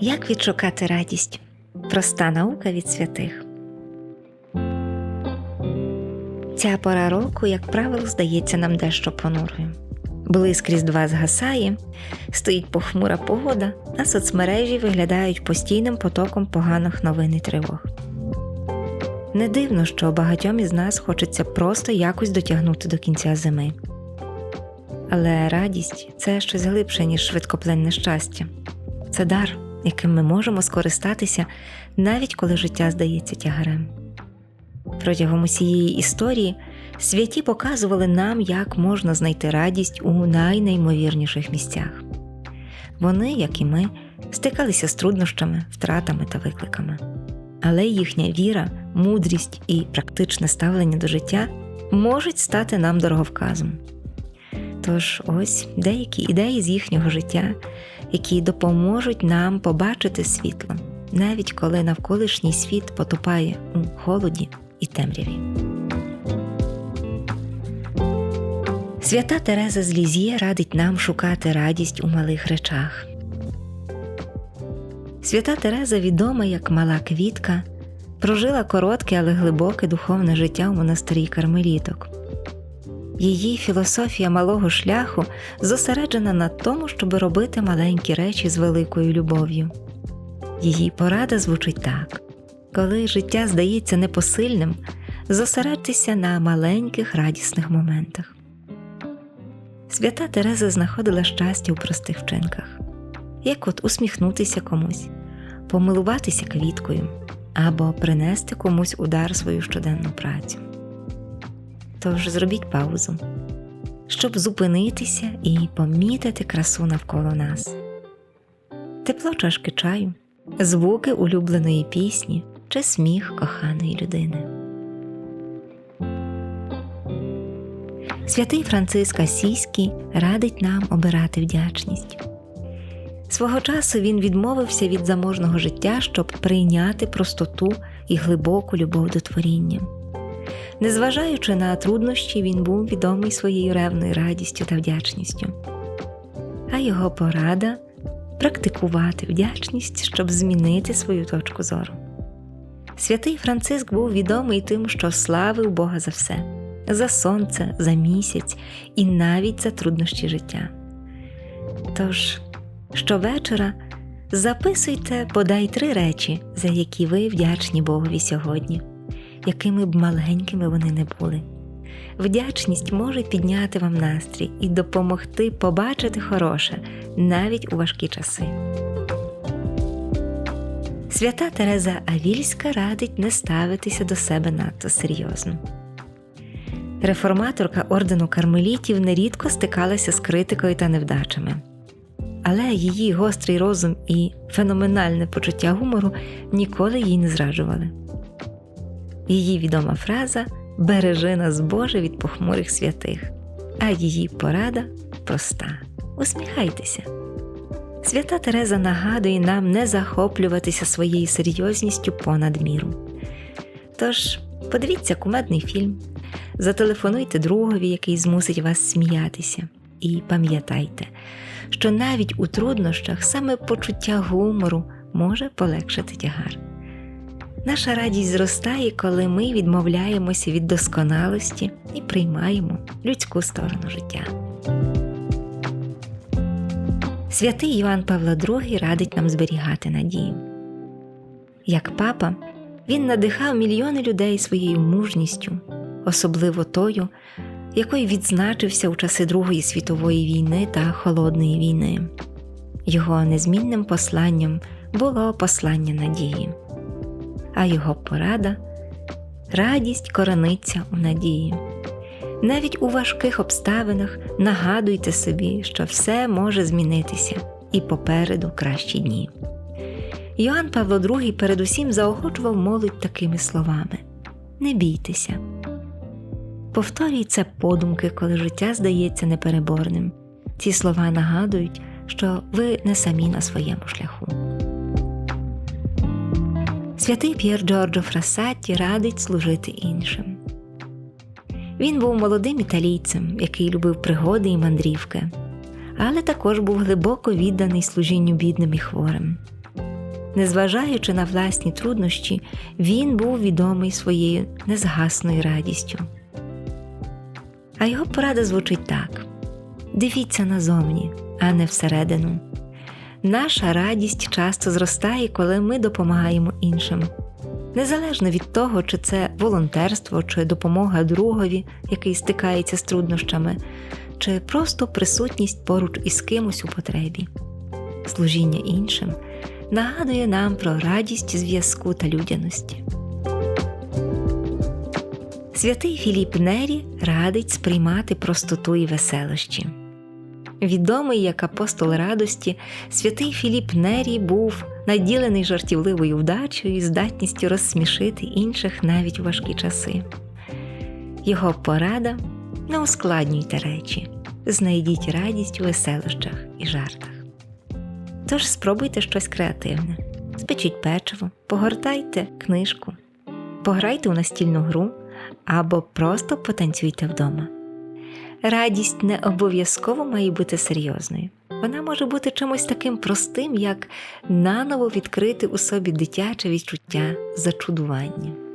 Як відшукати радість? Проста наука від святих. Ця пора року, як правило, здається нам дещо понурою. Блиск різдва згасає, стоїть похмура погода, а соцмережі виглядають постійним потоком поганих новин і тривог. Не дивно, що багатьом із нас хочеться просто якось дотягнути до кінця зими. Але радість це щось глибше, ніж швидкопленне щастя. Це дар, яким ми можемо скористатися, навіть коли життя здається тягарем. Протягом усієї історії святі показували нам, як можна знайти радість у найнеймовірніших місцях. Вони, як і ми, стикалися з труднощами, втратами та викликами. Але їхня віра, мудрість і практичне ставлення до життя можуть стати нам дороговказом. Тож ось деякі ідеї з їхнього життя, які допоможуть нам побачити світло, навіть коли навколишній світ потупає у холоді і темряві. Свята Тереза з Лізє радить нам шукати радість у малих речах. Свята Тереза, відома як мала квітка, прожила коротке, але глибоке духовне життя у монастирі кармеліток. Її філософія малого шляху зосереджена на тому, щоб робити маленькі речі з великою любов'ю. Її порада звучить так: коли життя здається непосильним, зосередьтеся на маленьких радісних моментах. Свята Тереза знаходила щастя у простих вчинках, як от усміхнутися комусь, помилуватися квіткою або принести комусь удар свою щоденну працю. Тож зробіть паузу, щоб зупинитися і помітити красу навколо нас, тепло чашки чаю, звуки улюбленої пісні чи сміх коханої людини. Святий Франциск Асійський радить нам обирати вдячність. Свого часу він відмовився від заможного життя, щоб прийняти простоту і глибоку любов до творіння. Незважаючи на труднощі, він був відомий своєю ревною радістю та вдячністю, а його порада практикувати вдячність, щоб змінити свою точку зору. Святий Франциск був відомий тим, що славив Бога за все, за сонце, за місяць і навіть за труднощі життя. Тож, щовечора записуйте подай три речі, за які ви вдячні Богові сьогодні якими б маленькими вони не були. Вдячність може підняти вам настрій і допомогти побачити хороше навіть у важкі часи. Свята Тереза Авільська радить не ставитися до себе надто серйозно. Реформаторка ордену кармелітів нерідко стикалася з критикою та невдачами, але її гострий розум і феноменальне почуття гумору ніколи їй не зраджували. Її відома фраза Бережи нас Боже від похмурих святих, а її порада проста. Усміхайтеся. Свята Тереза нагадує нам не захоплюватися своєю серйозністю понад міру. Тож, подивіться кумедний фільм, зателефонуйте другові, який змусить вас сміятися, і пам'ятайте, що навіть у труднощах саме почуття гумору може полегшити тягар. Наша радість зростає, коли ми відмовляємося від досконалості і приймаємо людську сторону життя. Святий Іван Павло II радить нам зберігати надію. Як папа, він надихав мільйони людей своєю мужністю, особливо тою, якою відзначився у часи Другої світової війни та Холодної війни. Його незмінним посланням було послання надії а його порада радість корониться у надії. Навіть у важких обставинах нагадуйте собі, що все може змінитися і попереду кращі дні. Йоанн Павло II передусім заохочував молодь такими словами: Не бійтеся. Повторюй це подумки, коли життя здається непереборним. Ці слова нагадують, що ви не самі на своєму шляху. Святий П'єр Джорджо Фрасатті радить служити іншим. Він був молодим італійцем, який любив пригоди і мандрівки, але також був глибоко відданий служінню бідним і хворим. Незважаючи на власні труднощі, він був відомий своєю незгасною радістю. А його порада звучить так: дивіться назовні, а не всередину. Наша радість часто зростає, коли ми допомагаємо іншим. Незалежно від того, чи це волонтерство, чи допомога другові, який стикається з труднощами, чи просто присутність поруч із кимось у потребі. Служіння іншим нагадує нам про радість зв'язку та людяності. Святий Філіп Нері радить сприймати простоту і веселощі. Відомий як апостол радості, святий Філіп Нері був наділений жартівливою вдачею і здатністю розсмішити інших навіть у важкі часи. Його порада не ускладнюйте речі, знайдіть радість у веселощах і жартах. Тож спробуйте щось креативне, спечіть печиво, погортайте книжку, пограйте у настільну гру або просто потанцюйте вдома. Радість не обов'язково має бути серйозною. Вона може бути чимось таким простим, як наново відкрити у собі дитяче відчуття зачудування.